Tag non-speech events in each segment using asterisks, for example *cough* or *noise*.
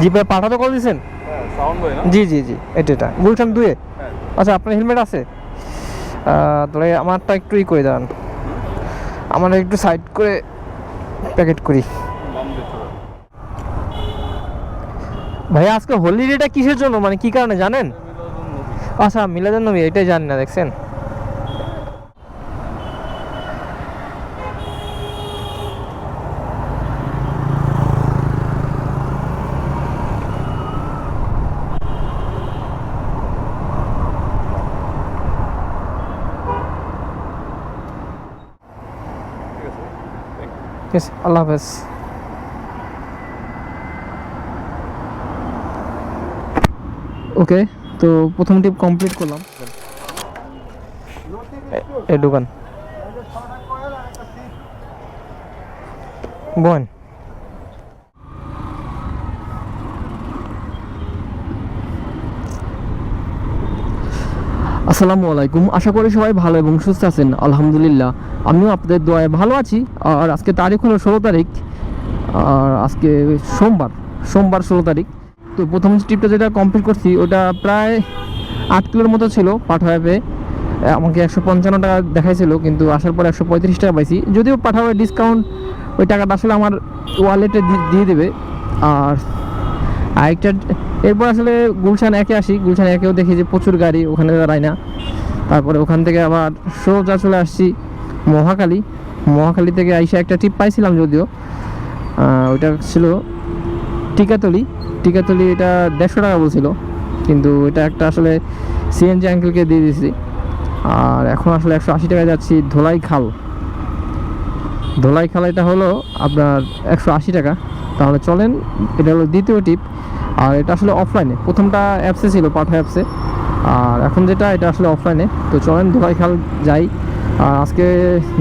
জিপে পাঠাতে কল দিয়েছেন? না? জি জি জি এটা এটা। গুলশান দুয়ে? হ্যাঁ। আচ্ছা আপনার হেলমেট আছে? তাহলে আমারটা একটু ই করে দাঁড়ান আমার একটু সাইড করে প্যাকেট করি। ভাই আজকে হলিডেটা কিসের জন্য? মানে কি কারণে? জানেন? আচ্ছা মিলাদের নবী এটাই জানি না দেখছেন? ঠিক আল্লাহ হাফেজ। ওকে তো প্রথম টিপ কমপ্লিট করলাম। এ দোকান বন আসসালামু আলাইকুম। আশা করি সবাই ভালো এবং সুস্থ আছেন। আলহামদুলিল্লাহ, আমিও আপনাদের দোয়ায় ভালো আছি। আর আজকে তারিখ হলো ষোলো তারিখ। আর আজকে সোমবার সোমবার ষোলো তারিখ। তো প্রথম ট্রিপটা যেটা কমপ্লিট করছি, ওটা প্রায় আট কিলোর মতো ছিল পাঠাবে। আমাকে একশো পঞ্চান্ন টাকা দেখাইছিল, কিন্তু আসার পর একশো পঁয়ত্রিশ টাকা পাইছি। যদিও পাঠাবে ডিসকাউন্ট ওই টাকাটা আসলে আমার ওয়ালেটে দিয়ে দেবে। আর আরেকটা এরপর আসলে গুলশান একে আসি। গুলশান একেও দেখি যে প্রচুর গাড়ি, ওখানে দাঁড়ায় না। তারপরে ওখান থেকে আবার সোজা চলে আসছি মহাকালী মহাকালী থেকে আইসা একটা টিপ পাইছিলাম যদিও। ওইটা ছিল টিকাতলি। টিকাতলি এটা দেড়শো টাকা বলছিল। কিন্তু এটা একটা আসলে সিএনজি আঙ্কেলকে দিয়ে দিয়েছি। আর এখন আসলে একশো আশি টাকা যাচ্ছি ধোলাই খাল। ধোলাই খাল এটা হলো আপনার একশো আশি টাকা। তাহলে চলেন, এটা হলো দ্বিতীয় টিপ। আর এটা আসলে অফলাইনে প্রথমটা অ্যাপসে ছিল, পাঠা অ্যাপসে আর এখন যেটা, এটা আসলে অফলাইনে তো চলেন ধোলাইখাল যাই। আর আজকে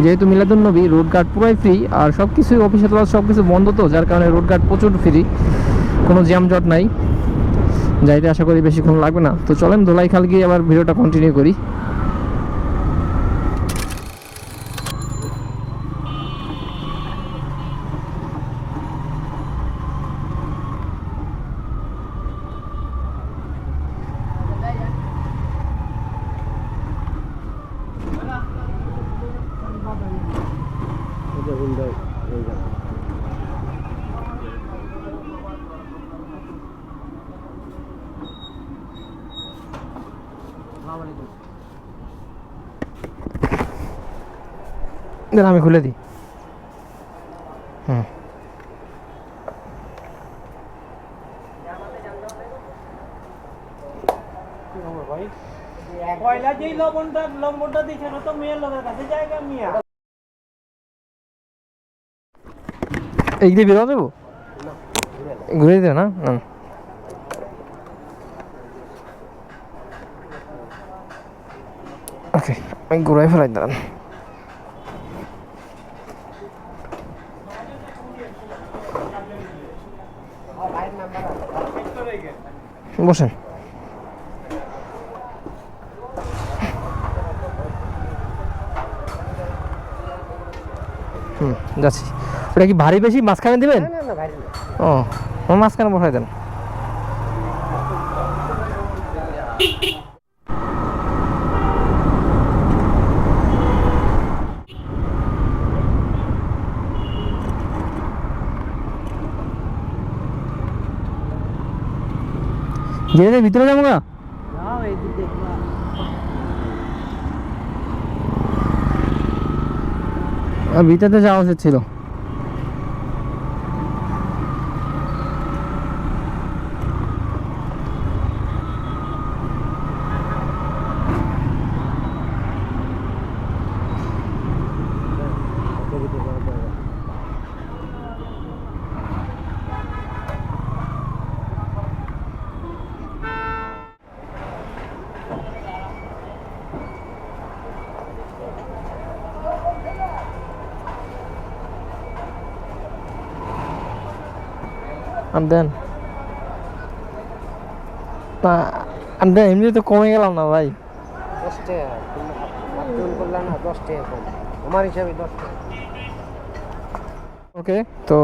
যেহেতু মিলাদুল নবী রোড গার্ড পুরাই ফ্রি আর সব কিছুই অফিসে তো সব কিছু বন্ধ তো, যার কারণে রোড গার্ড প্রচুর ফ্রি কোনো জ্যামজট নাই। যাইতে আশা করি বেশিক্ষণ লাগবে না। তো চলেন ধোলাই খাল গিয়ে আবার ভিডিওটা কন্টিনিউ করি। দেন আমি খুলে দিই। হুম। পয়লা যেই লবণটা লবণটা দিয়েছে তো মেয়ের লোকের কাছে জায়গা মিয়া। এই দিয়ে বেরোয়া দেবো? ঘুরে দিতে না। ওকে আমি ঘুরাই ফেলাই দাঁড়ান। বসেন। হুম যাচ্ছি। ওটা কি ভারী বেশি? মাঝখানে দেবেন? ও ও মাঝখানে বসাই দেন। গেলে ভিতরে যাব না ভিতরে যাওয়া উচিত ছিল। আর দেন না আর দেন এমনি তো কমে গেলাম না ভাই। দশ টাকা। করলাম না দশ টাকা কম। আমার হিসাবে দশ টাকা। ওকে তো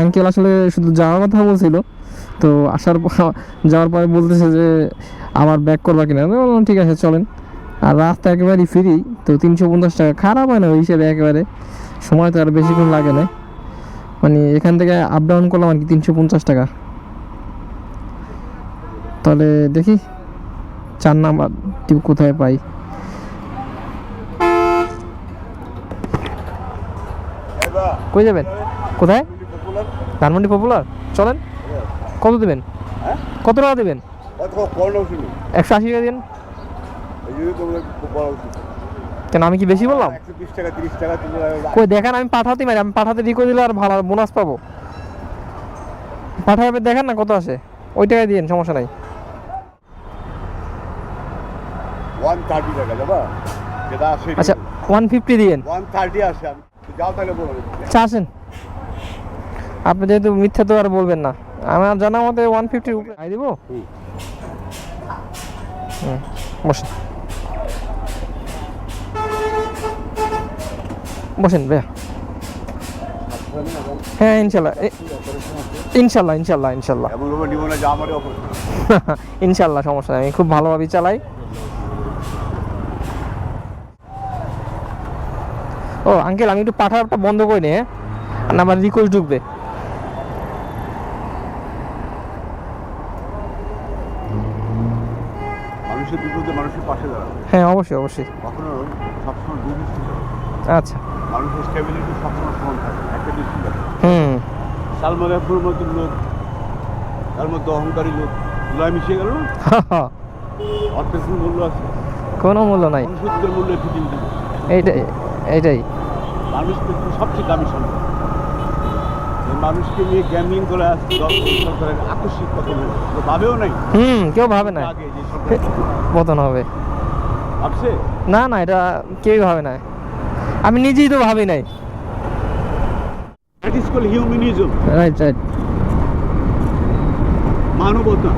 আঙ্কেল আসলে শুধু যাওয়ার কথা বলছিল। তো আসার যাওয়ার পরে বলতেছে যে আবার ব্যাক করবা কিনা? বললাম ঠিক আছে চলেন। আর রাস্তা একেবারেই ফ্রি তো তিনশো পঞ্চাশ টাকা। খারাপ হয় না ওই হিসেবে একেবারে। সময় তো আর বেশিক্ষণ লাগে না। মানে এখান থেকে আপ ডাউন করলাম আর কি তিনশো পঞ্চাশ টাকা। তাহলে দেখি চার নাম্বার টিপ কোথায় পাই। কই যাবেন? কোথায়? ধানমন্ডি পপুলার চলেন। কত দেবেন? হ্যাঁ? কত টাকা দেবেন? একশো আশি টাকা দিন। কেন? আমি কি বেশি বললাম? কই দেখেন আমি পাঠাতে পারি। আমি পাঠাতে রিকো দিলে আর ভালো বোনাস পাবো। পাঠাবে দেখেন না কত আসে। ওই টাকায় দিন সমস্যা নাই। আচ্ছা ওয়ান ফিফটি দিন আচ্ছা আসেন। আপনি যেহেতু মিথ্যা তো আর বলবেন না। আমার জানা মতে ওয়ান ফিফটির উপরে দিব? হুম। হুম, বসেন ভাইয়া। হ্যাঁ ইনশাল্লাহ। ইনশাল্লাহ ইনশাল্লাহ ইনশাল্লাহ। *laughs* ইনশাল্লাহ সমস্যা নেই। আমি খুব ভালোভাবে চালাই। ও আঙ্কেল আমি একটু পাঠাটা বন্ধ করে নিই হ্যাঁ আর আমার রিকোয়েস্ট ঢুকবে। হ্যাঁ অবশ্যই অবশ্যই। কখনো সবসময়। আচ্ছা। মানুষের স্টেবিলিটি সবসময় সমান থাকে একটা দৃষ্টি হুম। মতো লোক তার মধ্যে অহংকারী লোক গুলাই মিশিয়ে গেল *laughs* অর্থের কোনো মূল্য আছে? কোনো মূল্য নাই। মনুষ্যত্বের মূল্য ফিটিং এইটাই এইটাই। মানুষ কিন্তু সবচেয়ে দামি সম্পদ। মানুষকে নিয়ে গ্যামিং করে আসছে সরকারের আকস্মিক কত ভাবেও নাই? হুম কেউ ভাবে না পতন হবে। ভাবছে? না না এটা কেউই ভাবে না আমি নিজেই তো ভাবি নাই। That is call humanism right right মানবতা।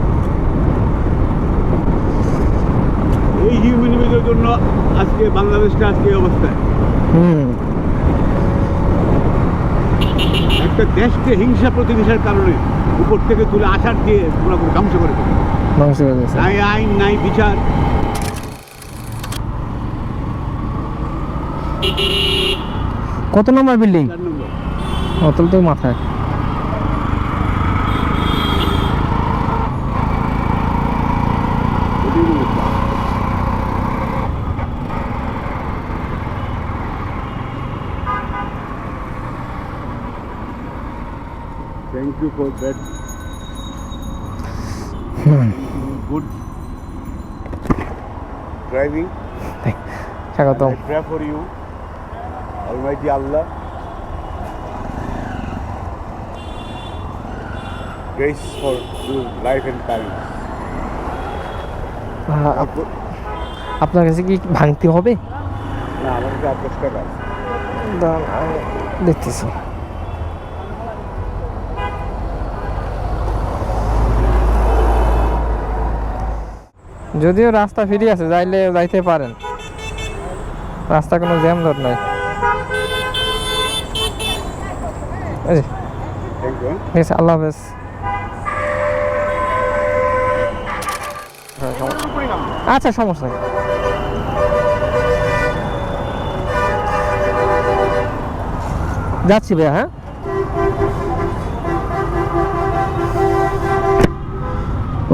এই হিউম্যানিজমের জন্য আজকে বাংলাদেশটা আজকে এই অবস্থায়। হুম। একটা দেশকে হিংসা প্রতিহিংসার কারণে উপর থেকে তুলে আছাড় দিয়ে পুরো ধ্বংস করে দেবে নাই আইন নাই বিচার। কত নম্বর বিল্ডিং অতল তো মাথায় Thank you for that good driving. স্বাগতম I pray for you, Almighty Allah. Grace for life and parents. আপনার কাছে কি ভাঙতে হবে? না আমার কাছে আর দশ টাকা দেখতেছি। যদিও রাস্তা ফ্রি আছে যাইলে যাইতে পারেন। রাস্তা কোনো জ্যাম নাই। ঠিক আছে আল্লাহ হাফেজ। হ্যাঁ, আচ্ছা সমস্যা নেই যাচ্ছি ভাইয়া হ্যাঁ?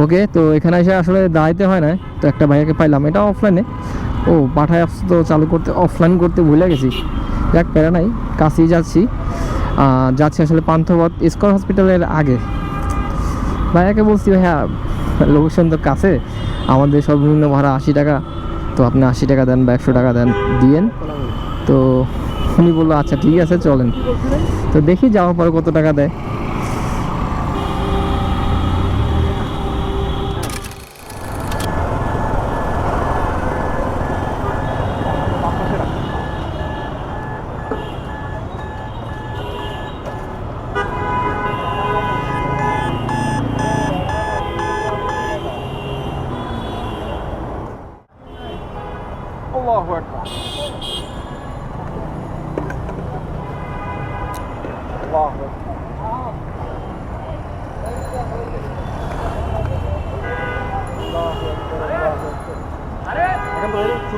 ওকে তো এখানে এসে আসলে দাঁড়াইতে হয় না তো একটা ভাইয়াকে পাইলাম। এটা অফলাইনে ও পাঠায় অ্যাপস তো চালু করতে অফলাইন করতে ভুলে গেছি। যাক প্যারা নাই কাছেই যাচ্ছি। যাচ্ছি আসলে পান্থপথ স্কর হসপিটালের আগে। ভাইয়াকে বলছি, ভাইয়া, লোকেশন তো কাছে। আমাদের সর্বনিম্ন ভাড়া আশি টাকা। তো আপনি আশি টাকা দেন বা একশো টাকা দেন, দিয়েন। তো উনি বলল আচ্ছা ঠিক আছে, চলেন। তো দেখি যাওয়ার পরে কত টাকা দেয়।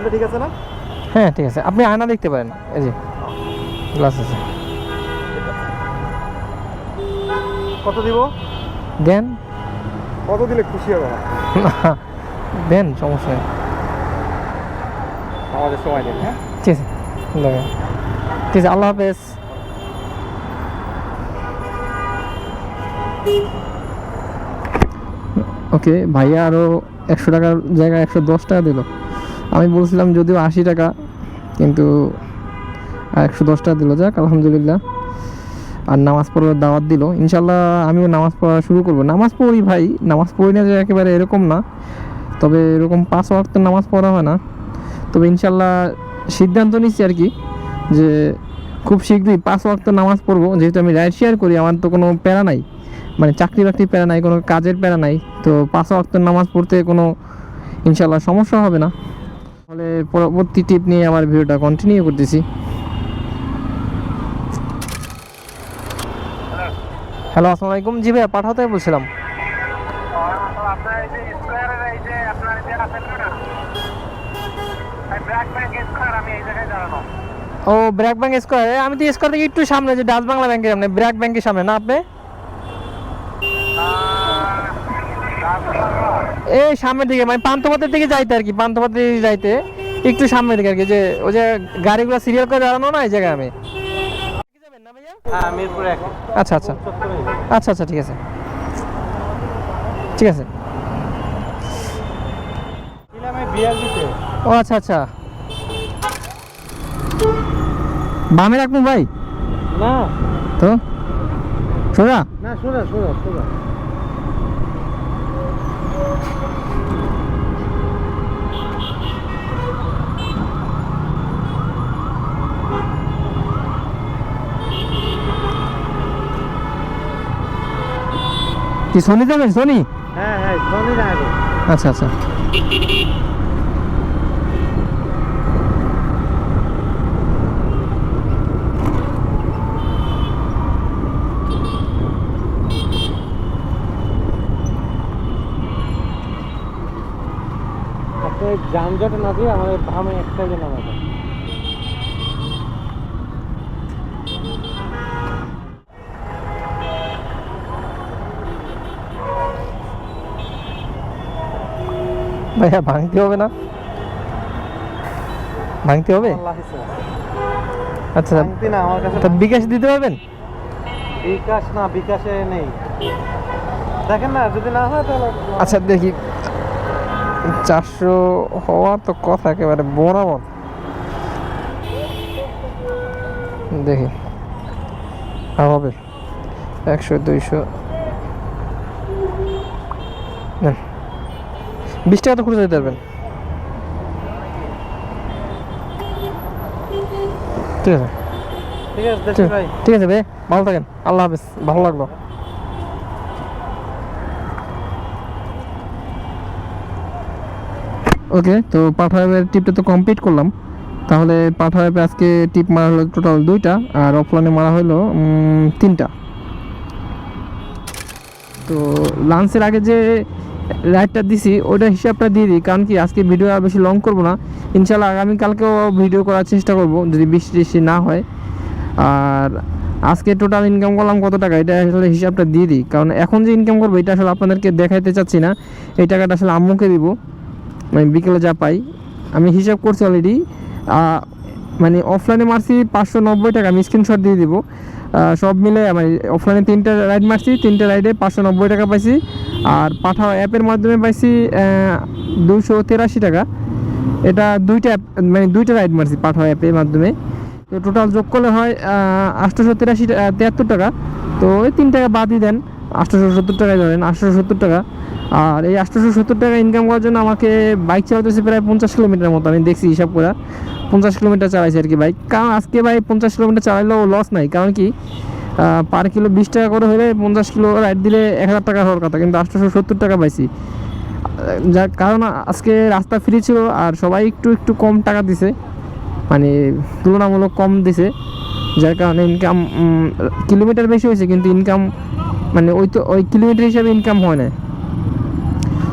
চুলটা ঠিক আছে না? হ্যাঁ ঠিক আছে। আপনি আয়না দেখতে পারেন। এই যে গ্লাস আছে। কত দিব? দেন। কত দিলে খুশি হবে? না *laughs* দেন সমস্যা নেই। আমাদের সময় দিন হ্যাঁ? ঠিক আছে। ঠিক আছে আল্লাহ হাফেজ। ওকে ভাইয়া আরও একশো টাকার জায়গায় একশো দশ টাকা দিল। আমি বলছিলাম যদিও আশি টাকা, কিন্তু একশো দশ টাকা দিল। যাক, আলহামদুলিল্লাহ। আর নামাজ পড়ার দাওয়াত দিল। ইনশাল্লাহ আমিও নামাজ পড়া শুরু করব। নামাজ পড়ি ভাই, নামাজ পড়ি না যে একেবারে এরকম না, তবে এরকম পাঁচ ওয়াক্ত নামাজ পড়া হয় না। তবে ইনশাল্লাহ সিদ্ধান্ত নিচ্ছি আর কি, যে খুব শীঘ্রই পাঁচ ওয়াক্ত নামাজ পড়ব। যেহেতু আমি রাইড শেয়ার করি, আমার তো কোনো প্যারা নাই। মানে চাকরি বাকরি প্যারা নাই, কোনো কাজের প্যারা নাই। তো পাঁচ ওয়াক্ত নামাজ পড়তে কোনো ইনশাল্লাহ সমস্যা হবে না। তাহলে পরবর্তী টিপ নিয়ে আমার ভিডিওটা কন্টিনিউ করতেছি। হ্যালো আসসালামু আলাইকুম। জি ভাইয়া পাঠাতে বলছিলাম। ও ব্র্যাক ব্যাংক স্কোয়ার আমি তো স্কোয়ার থেকে একটু সামনে, যে ডাচ বাংলা ব্যাংকের সামনে ব্র্যাক ব্যাংকের সামনে, না আপনি? এই সামনের দিকে মানে পান্থপথের দিকে যাইতে আর কি পান্থপথের দিকে যাইতে একটু সামনের দিকে আর কি যে ওই যে গাড়িগুলো সিরিয়াল করে দাঁড়ানো না এই জায়গায় আমি? হ্যাঁ আচ্ছা আচ্ছা। আচ্ছা আচ্ছা ঠিক আছে। ঠিক আছে। ও আচ্ছা আচ্ছা। বামে রাখব ভাই? না। তো? সোজা? না শোনা শোনা শোনা কি সোনি যাবেন সোনি? হ্যাঁ হ্যাঁ সোনি আচ্ছা আচ্ছা। যানজটে না দিয়ে আমাদের ধামে এক সাইডে নামাবে ভাইয়া ভাঙতে হবে না? ভাঙতে হবে? আচ্ছা না আমার কাছে বিকাশ দিতে পারবেন? বিকাশ না বিকাশে নেই। দেখেন না যদি না হয় তাহলে আচ্ছা দেখি। চারশো হওয়ার তো কথা একেবারে বরাবর। দেখি। হবে। একশো দুইশো। বিশ টাকা তো খুঁজে দিতে পারবেন। ঠিক আছে। ঠিক আছে ভাই। ঠিক আছে বে ভালো থাকেন। আল্লাহ হাফেজ। ভালো লাগল। ওকে তো পাঠাবের টিপটা তো কমপ্লিট করলাম। তাহলে পাঠাবে আজকে টিপ মারা হলো টোটাল দুইটা, আর অফলাইনে মারা হলো তিনটা। তো লাঞ্চের আগে যে রাইডটা দিছি ওইটা হিসাবটা দিয়ে দিই, কারণ কি আজকে ভিডিও আর বেশি লং করব না। ইনশাল্লাহ আগামীকালকেও ভিডিও করার চেষ্টা করব, যদি বৃষ্টি টিষ্টি না হয়। আর আজকে টোটাল ইনকাম করলাম কত টাকা? এটা আসলে হিসাবটা দিয়ে দিই, কারণ এখন যে ইনকাম করব, এটা আসলে আপনাদেরকে দেখাইতে চাচ্ছি না। এই টাকাটা আসলে আম্মুকে দিব। মানে বিকেলে যা পাই, আমি হিসাব করছি অলরেডি মানে অফলাইনে মারছি পাঁচশো নব্বই টাকা, আমি স্ক্রিনশট দিয়ে দিব। সব মিলে মানে অফলাইনে তিনটা রাইড মারছি, তিনটা রাইডে পাঁচশো নব্বই টাকা পাইছি। আর পাঠাও অ্যাপের মাধ্যমে পাইছি দুশো তেরাশি টাকা। এটা দুইটা অ্যাপ মানে দুইটা রাইড মারছি পাঠাও অ্যাপের মাধ্যমে। তো টোটাল যোগ করলে হয় আটশোশো তিরাশি তিয়াত্তর টাকা। তো ওই তিন টাকা বাদই দেন। আটশোশো সত্তর টাকায় ধরেন আটশোশো সত্তর টাকা। আর এই আটশোশো সত্তর টাকা ইনকাম করার জন্য আমাকে বাইক চালাতে হচ্ছে প্রায় পঞ্চাশ কিলোমিটার মতো, আমি দেখছি হিসাব করে। পঞ্চাশ কিলোমিটার চালাইছি আর কি বাইক কারণ আজকে ভাই পঞ্চাশ কিলোমিটার চালাইলেও লস নাই। কারণ কি? পার কিলো বিশ টাকা করে হলে পঞ্চাশ কিলো রাইড দিলে এক হাজার টাকা হওয়ার কথা, কিন্তু আটশোশো সত্তর টাকা পাইছি। যার কারণ আজকে রাস্তা ফ্রি ছিল আর সবাই একটু একটু কম টাকা দিছে। মানে তুলনামূলক কম দিছে। যার কারণে ইনকাম কিলোমিটার বেশি হয়েছে, কিন্তু ইনকাম মানে ওই তো, ওই কিলোমিটার হিসাবে ইনকাম হয় না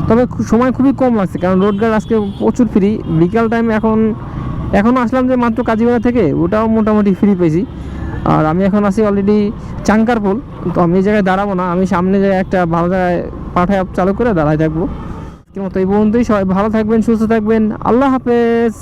তবে সময় খুবই কম লাগছে কারণ রোড গার্ড আজকে প্রচুর ফ্রি বিকাল টাইম এখন এখন আসলাম যে মাত্র কাজীবাড়া থেকে, ওটাও মোটামুটি ফ্রি পেয়েছি। আর আমি এখন আছি অলরেডি চাঙ্কারপোল তো আমি এই জায়গায় দাঁড়াবো না, আমি সামনে যে একটা ভালো জায়গায় পাঠায় চালু করে দাঁড়ায় থাকব। মতো এই পর্যন্তই, সবাই ভালো থাকবেন, সুস্থ থাকবেন, আল্লাহ হাফেজ।